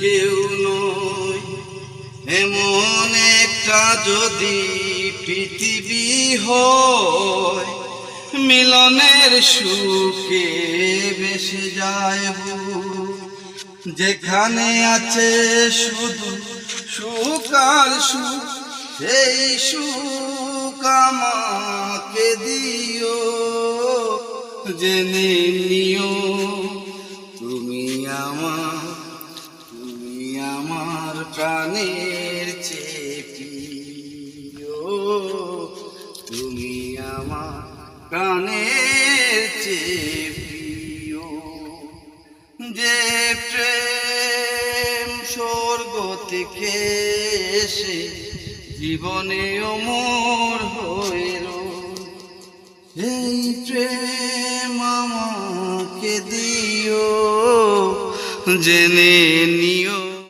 কেউ নয় এমন একটা যদি পৃথিবী হয়, মিলনের সুখে বেসে যায়। যেখানে আছে শুধু সুখ আর সুখ, সেই সুখ আমাকে দিও জেনে নিও, তুমি আমার আমার প্রাণের চেপিও তুমি আমার প্রাণের চেপিও যে প্রেম স্বর্গ থেকে এসে জীবনে অমর রয়। এই প্রেম আমাকে দিও, জেনে নিও।